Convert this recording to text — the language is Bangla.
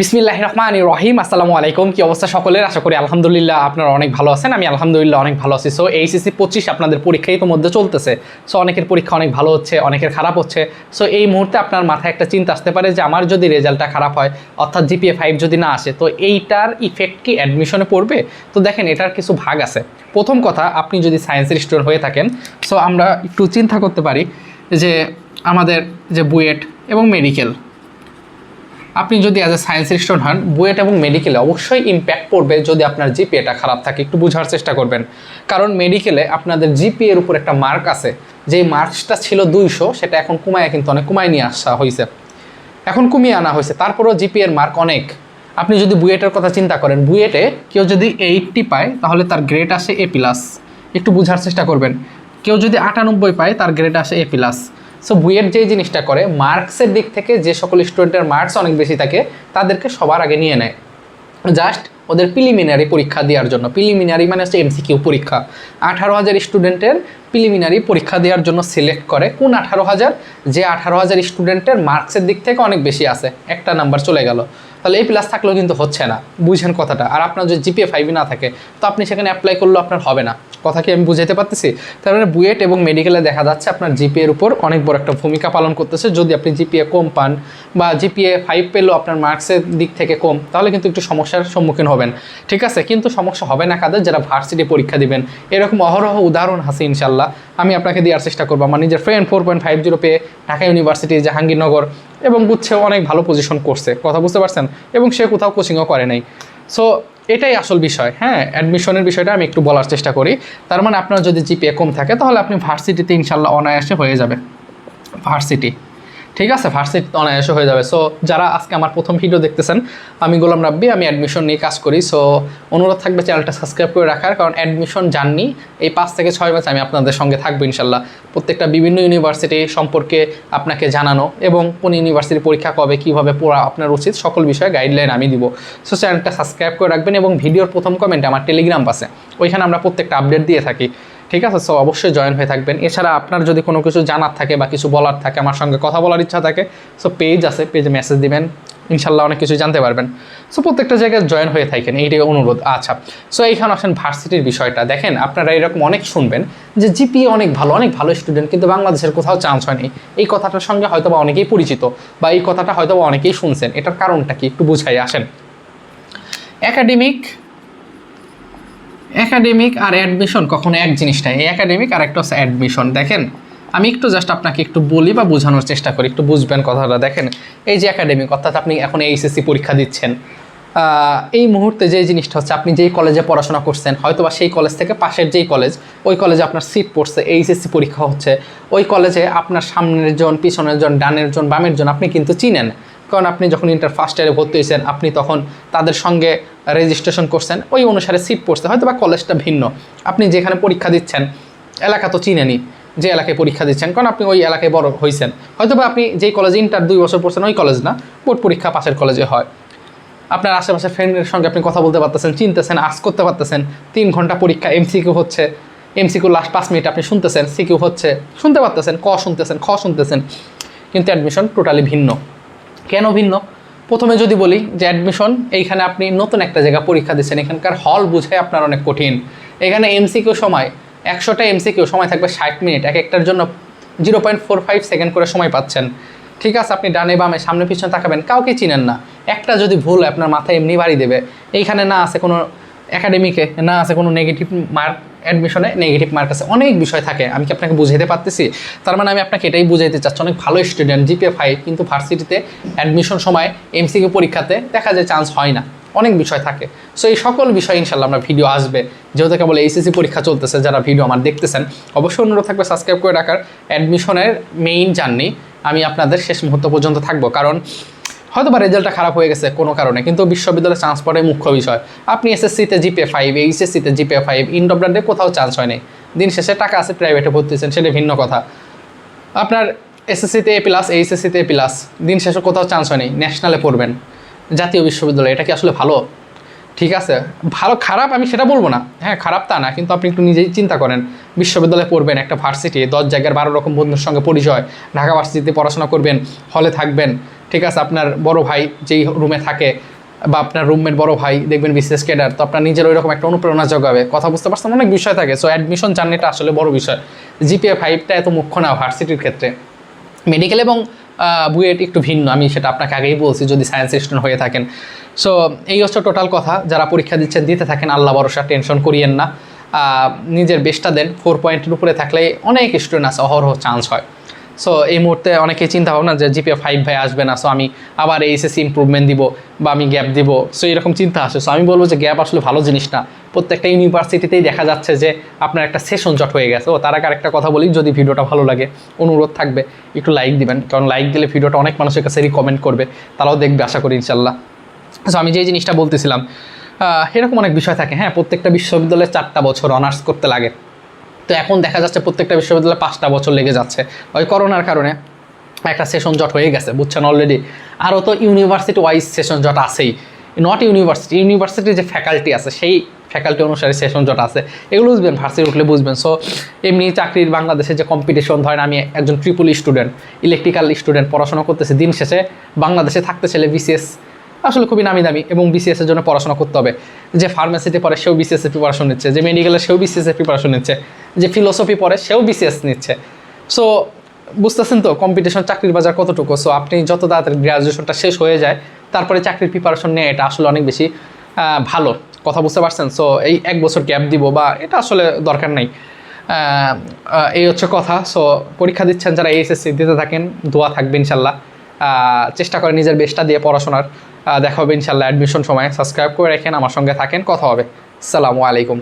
বিসমিল্লাহ রহমান রহিম আসসালামু আলাইকুম। কি অবস্থা সকলের? আশা করি আলহামদুলিল্লাহ আপনারা অনেক ভালো আছেন। আমি আলহামদুলিল্লাহ অনেক ভালো আছি। সো এইচএসসি পঁচিশ আপনাদের পরীক্ষাই তো মধ্যে চলতেছে। সো অনেকের পরীক্ষা অনেক ভালো হচ্ছে, অনেকের খারাপ হচ্ছে। সো এই মুহূর্তে আপনার মাথায় একটা চিন্তা আসতে পারে যে, আমার যদি রেজাল্টটা খারাপ হয়, অর্থাৎ জিপিএ ফাইভ যদি না আসে, তো এইটার ইফেক্ট কি অ্যাডমিশনে পড়বে? তো দেখেন, এটার কিছু ভাগ আছে। প্রথম কথা, আপনি যদি সায়েন্সের স্টুডেন্ট হয়ে থাকেন সো আমরা একটু চিন্তা করতে পারি যে, আমাদের যে বুয়েট এবং মেডিকেল আপনি যদি অ্যাজ এ সায়েন্সের স্টুডেন্ট হন, বুয়েট এবং মেডিকেলে অবশ্যই ইম্প্যাক্ট পড়বে যদি আপনার জিপিএটা খারাপ থাকে। একটু বোঝার চেষ্টা করবেন। কারণ মেডিকেলে আপনাদের জিপিএ এর উপর একটা মার্ক আছে। যেই মার্কসটা ছিল দুইশো, সেটা এখন কমায় কিন্তু অনেক কমায় নিয়ে আসা হয়েছে এখন কমিয়ে আনা হয়েছে তারপরেও জিপিএর মার্ক অনেক। আপনি যদি বুয়েটের কথা চিন্তা করেন, বুয়েটে কেউ যদি এইটটি পায়, তাহলে তার গ্রেড আসে এ প্লাস একটু বোঝার চেষ্টা করবেন। কেউ যদি আটানব্বই পায়, তার গ্রেড আসে এ প্লাস সো বুয়েট যে জিনিসটা করে মার্কসের দিক থেকে যে সকল স্টুডেন্টের মার্কস অনেক বেশি থাকে, তাদেরকে সবার আগে নিয়ে নেয়। জাস্ট ওদের প্রিলিমিনারি পরীক্ষা দেওয়ার জন্য। প্রিলিমিনারি মানে হচ্ছে এমসিকিউ পরীক্ষা। আঠারো হাজার স্টুডেন্টের প্রিলিমিনারি পরীক্ষা দেওয়ার জন্য সিলেক্ট করে। কোন আঠারো হাজার? যে আঠারো হাজার স্টুডেন্টের মার্কসের দিক থেকে অনেক বেশি আছে। একটা নাম্বার চলে গেল। তাহলে এই প্লাস থাকলেও কিন্তু হচ্ছে না। বুঝেন কথাটা। আর আপনার যদি জিপিএ ফাইভই না থাকে, তো আপনি সেখানে অ্যাপ্লাই করলেও আপনার হবে না। কথা কি আমি বুঝাতে পারতেছি? তার মানে বুয়েট এবং মেডিকেলে দেখা যাচ্ছে আপনার জিপিএর উপর অনেক বড় একটা ভূমিকা পালন করতেছে। যদি আপনি জিপিএ কম পান বা জিপিএ ফাইভ পেলেও আপনার মার্কসের দিক থেকে কম, তাহলে কিন্তু একটু সমস্যার সম্মুখীন হবেন। ঠিক আছে? কিন্তু সমস্যা হবে না কাদের? যারা ভার্সিটি পরীক্ষা দিবেন। এরকম অহরহ উদাহরণ আছে ইনশাল্লাহ আমি আপনাকে দেওয়ার চেষ্টা করব। আমার নিজের friend four point five zero পেয়ে ঢাকা ইউনিভার্সিটি জাহাঙ্গীরনগর এবং গুচ্ছে অনেক ভালো পজিশন করছে। কথা বুঝতে পারছেন? এবং সে কোথাও কোচিংও করে নাই। সো এটাই আসল বিষয়। হ্যাঁ অ্যাডমিশনের বিষয়টা আমি একটু বলার চেষ্টা করি। তার মানে আপনার যদি জিপিএ কম থাকে, তাহলে আপনি ভার্সিটিতে ইনশাল্লাহ অনায়াসে হয়ে যাবে। ভার্সিটি ঠিক আছে, ভার্সিটি অনায়াসে হয়ে যাবে। সো যারা আজকে আমার প্রথম ভিডিও দেখতেছেন, আমি গোলাম রাব্বি, আমি অ্যাডমিশন নিয়ে কাজ করি। সো অনুরোধ থাকবে চ্যানেলটা সাবস্ক্রাইব করে রাখার, কারণ অ্যাডমিশন জার্নি এই পাঁচ থেকে ছয় মাস আমি আপনাদের সঙ্গে থাকব ইনশাল্লাহ। প্রত্যেকটা বিভিন্ন ইউনিভার্সিটি সম্পর্কে আপনাকে জানানো এবং কোন ইউনিভার্সিটির পরীক্ষা কবে, কীভাবে পড়া আপনার উচিত, সকল বিষয়ে গাইডলাইন আমি দিব। সো চ্যানেলটা সাবস্ক্রাইব করে রাখবেন এবং ভিডিওর প্রথম কমেন্টে আমার টেলিগ্রাম পাশে ওইখানে আমরা প্রত্যেকটা আপডেট দিয়ে থাকি। ঠিক আছে? সো অবশ্যই জয়েন হয়ে থাকবেন। এছাড়া আপনার যদি কোনো কিছু জানার থাকে বা কিছু বলার থাকে, আমার সঙ্গে কথা বলার ইচ্ছা থাকে সো পেজ আছে পেজে মেসেজ দিবেন। ইনশাল্লাহ অনেক কিছু জানতে পারবেন। সো প্রত্যেকটা জায়গায় জয়েন হয়ে থাকেন। এইটাই অনুরোধ। আচ্ছা। সো এইখানে আসেন ভার্সিটির বিষয়টা। দেখেন, আপনারা এরকম অনেক শুনবেন যে জিপি অনেক ভালো অনেক ভালো স্টুডেন্ট কিন্তু বাংলাদেশের কোথাও চান্স হয়নি এই কথাটার সঙ্গে হয়তো বা অনেকেই পরিচিত বা এই কথাটা হয়তো বা অনেকেই শুনছেন। এটার কারণটা কি? একটু বুঝাই আসেন। একাডেমিক একাডেমিক আর অ্যাডমিশন কখনো এক জিনিস নাই। এই একাডেমিক আর একটা হচ্ছে অ্যাডমিশন দেখেন, আমি একটু জাস্ট আপনাকে একটু বলি বা বোঝানোর চেষ্টা করি, একটু বুঝবেন কথাটা। দেখেন, এই যে একাডেমিক অর্থাৎ আপনি এখন এইচএসসি পরীক্ষা দিচ্ছেন এই মুহূর্তে যে জিনিসটা হচ্ছে, আপনি যেই কলেজে পড়াশোনা করছেন হয়তো বা সেই কলেজ থেকে পাশের যেই কলেজ ওই কলেজে আপনার সিট পড়ছে এইচএসসি পরীক্ষা হচ্ছে। ওই কলেজে আপনার সামনের জন, পিছনের জন, ডানের জন, বামের জন, আপনি কিন্তু চিনেন। কারণ আপনি যখন ইন্টার ফার্স্ট ইয়ারে ভর্তি হয়েছেন, আপনি তখন তাদের সঙ্গে রেজিস্ট্রেশন করছেন, ওই অনুসারে সিট পড়ছে হয়তো বা কলেজটা ভিন্ন। আপনি যেখানে পরীক্ষা দিচ্ছেন, এলাকা তো চিনেনি যে এলাকায় পরীক্ষা দিচ্ছেন, কারণ আপনি ওই এলাকায় বড় হয়েছেন হয়তো বা আপনি যেই কলেজে ইন্টার দুই বছর পড়ছেন, ওই কলেজ না, বোর্ড পরীক্ষা পাশের কলেজে হয়। আপনার আশেপাশের ফ্রেন্ডের সঙ্গে আপনি কথা বলতে পারতেছেন, চিনতেছেন আস করতে পারতেছেন, তিন ঘণ্টা পরীক্ষা এমসিকিউ হচ্ছে এমসিকিউ লাস্ট পাঁচ মিনিট আপনি শুনতেছেন সিকিউ হচ্ছে, শুনতে পারতেছেন, ক শুনতেছেন, খ শুনতেছেন, কিন্তু অ্যাডমিশন টোটালি ভিন্ন। কেন ভিন্ন? প্রথমে যদি বলি যে অ্যাডমিশন এইখানে আপনি নতুন একটা জায়গা পরীক্ষা দিচ্ছেন। এখানকার হল বুঝে আপনার অনেক কঠিন। এখানে এমসিকিউ সময়, একশোটা এমসিকিউ সময় থাকবে ষাট মিনিট। এক একটার জন্য zero point four five second করে সময় পাচ্ছেন। ঠিক আছে, আপনি ডানে বামে সামনে পিছনে তাকাবেন, কাউকে চিনেন না। একটা যদি ভুল আপনার মাথায় এমনি বাড়ি দেবে। এইখানে না আছে কোনো একাডেমিকে না আছে কোনো নেগেটিভ মার্ক অ্যাডমিশনে নেগেটিভ মার্ক আছে, অনেক বিষয় থাকে। আমি কি আপনাকে বুঝাইতে পারতেছি? তার মানে আমি আপনাকে এটাই বুঝাইতে চাচ্ছি, অনেক ভালো স্টুডেন্ট জিপিএ ফাইভ কিন্তু ভার্সিটিতে অ্যাডমিশন সময় এমসিকিউ পরীক্ষাতে দেখা যায় চান্স হয় না। অনেক বিষয় থাকে। সো এই সকল বিষয় ইনশাল্লাহ আমরা ভিডিও আসবে। যেহেতু কেবল এইচএসসি পরীক্ষা চলতেছে, যারা ভিডিও আমার দেখতেছেন, অবশ্যই অনুরোধ থাকবে সাবস্ক্রাইব করে রাখার। অ্যাডমিশনের মেইন জার্নি আমি আপনাদের শেষ মুহূর্ত পর্যন্ত থাকব। কারণ হয়তো বা রেজাল্টটা খারাপ হয়ে গেছে কোনো কারণে, কিন্তু বিশ্ববিদ্যালয়ে চান্স পড়াই মুখ্য বিষয়। আপনি এসএসসিতে জিপে ফাইভ এইচএসসিতে জিপে ফাইভ ইন্ডোব্রান্ডে কোথাও চান্স হয়নি দিন শেষে টাকা আছে প্রাইভেটে ভর্তি হচ্ছেন সেটা ভিন্ন কথা। আপনার এসএসসিতে এ প্লাস এইচএসসিতে এ প্লাস দিন শেষে কোথাও চান্স হয়নি ন্যাশনালে পড়বেন। জাতীয় বিশ্ববিদ্যালয়, এটা কি আসলে ভালো? ঠিক আছে, ভালো খারাপ আমি সেটা বলব না। হ্যাঁ খারাপ তা না, কিন্তু আপনি একটু নিজেই চিন্তা করেন। বিশ্ববিদ্যালয়ে পড়বেন একটা ভার্সিটি দশ জায়গার বারো রকম বন্ধুর সঙ্গে পরিচয়, ঢাকা ভার্সিটিতে পড়াশোনা করবেন, হলে থাকবেন। ঠিক আছে, আপনার বড় ভাই যেই রুমে থাকে বা আপনার রুমমেট বড় ভাই, দেখবেন বিসিএস ক্যাডার তো আপনার নিজের ওইরকম একটা অনুপ্রেরণা জোগাবে কথা বুঝতে পারছেন? অনেক বিষয় থাকে। সো অ্যাডমিশন জার্নিটা আসলে বড় বিষয়। জিপিএ ফাইভটা এত মুখ্য না ভার্সিটির ক্ষেত্রে। মেডিকেল এবং বুয়েট একটু ভিন্ন, আমি সেটা আপনাকে আগেই বলছি যদি সায়েন্স স্টুডেন্ট হয়ে থাকেন। সো এই হচ্ছে টোটাল কথা। যারা পরীক্ষা দিচ্ছেন, দিতে থাকেন, আল্লাহ ভরসা টেনশন করিয়েন না। নিজের বেস্টটা দেন। ফোর পয়েন্টের উপরে থাকলে অনেক স্টুডেন্ট আছে, অহরহ চান্স হয়। সো এই মুহূর্তে অনেকেই চিন্তা ভাবনা যে জিপিএ ফাইভ ভাই আসবে না সো আমি আবার এইচএসসি ইম্প্রুভমেন্ট দিব বা আমি গ্যাপ দিব। সো এরকম চিন্তা আসে। সো আমি বলব যে গ্যাপ আসলে ভালো জিনিস না। প্রত্যেকটা ইউনিভার্সিটিতেই দেখা যাচ্ছে যে আপনার একটা সেশন জট হয়ে গেছে। ও, তার আগে আরেকটা কথা বলি, যদি ভিডিওটা ভালো লাগে, অনুরোধ থাকবে, একটু লাইক দিবেন। কারণ লাইক দিলে ভিডিওটা অনেক মানুষের কাছে রিকমেন্ড করবে, তারাও দেখবে, আশা করি ইনশাল্লাহ সো আমি যে জিনিসটা বলতেছিলাম এরকম অনেক বিষয় থাকে। হ্যাঁ প্রত্যেকটা বিশ্ববিদ্যালয়ে চারটা বছর অনার্স করতে লাগে। তো এখন দেখা যাচ্ছে প্রত্যেকটা বিশ্ববিদ্যালয়ে পাঁচটা বছর লেগে যাচ্ছে। ওই করোনার কারণে একটা সেশন জট হয়ে গেছে, বুঝছেন অলরেডি আরও তো ইউনিভার্সিটি ওয়াইজ সেশন জট আছেই। নট ইউনিভার্সিটি ইউনিভার্সিটির যে ফ্যাকাল্টি আছে, সেই ফ্যাকাল্টি অনুসারে সেশন জট আছে। এগুলো বুঝবেন ভার্সিটি উঠলে বুঝবেন। সো এমনি চাকরির বাংলাদেশে যে কম্পিটিশন ধরেন আমি একজন ট্রিপল স্টুডেন্ট ইলেকট্রিক্যাল স্টুডেন্ট পড়াশোনা করতেছি, দিন শেষে বাংলাদেশে থাকতে চাইলে বিসিএস আসলে খুবই নামি দামি এবং বিসিএস এর জন্য পড়াশোনা করতে হবে। যে ফার্মেসিতে পড়ে সেও বিসিএস এর প্রিপারেশন নিচ্ছে, যে মেডিকেলে সেও বিসিএস এর প্রিপারেশন নিচ্ছে, যে ফিলোসফি পড়ে সেও বিসিএস নিচ্ছে। সো বুঝতেছেন তো কম্পিটিশন চাকরির বাজার কতটুকু? সো আপনি যত তাড়াতাড়ি গ্র্যাজুয়েশনটা শেষ হয়ে যায়, তারপরে চাকরির প্রিপারেশন নিয়ে এটা আসলে অনেক বেশি ভালো। কথা বুঝতে পারছেন? সো এই এক বছর গ্যাপ দিব বা এটা আসলে দরকার নেই। এই হচ্ছে কথা। সো পরীক্ষা দিচ্ছেন যারা এইচএসসি দিতে থাকেন, দোয়া থাকবে ইনশাল্লাহ। চেষ্টা করে নিজের বেস্টটা দিয়ে পড়াশোনার। দেখা হবে ইনশাল্লাহ অ্যাডমিশন সময়। সাবস্ক্রাইব করে রাখেন, আমার সঙ্গে থাকেন, কথা হবে। সালামু আলাইকুম।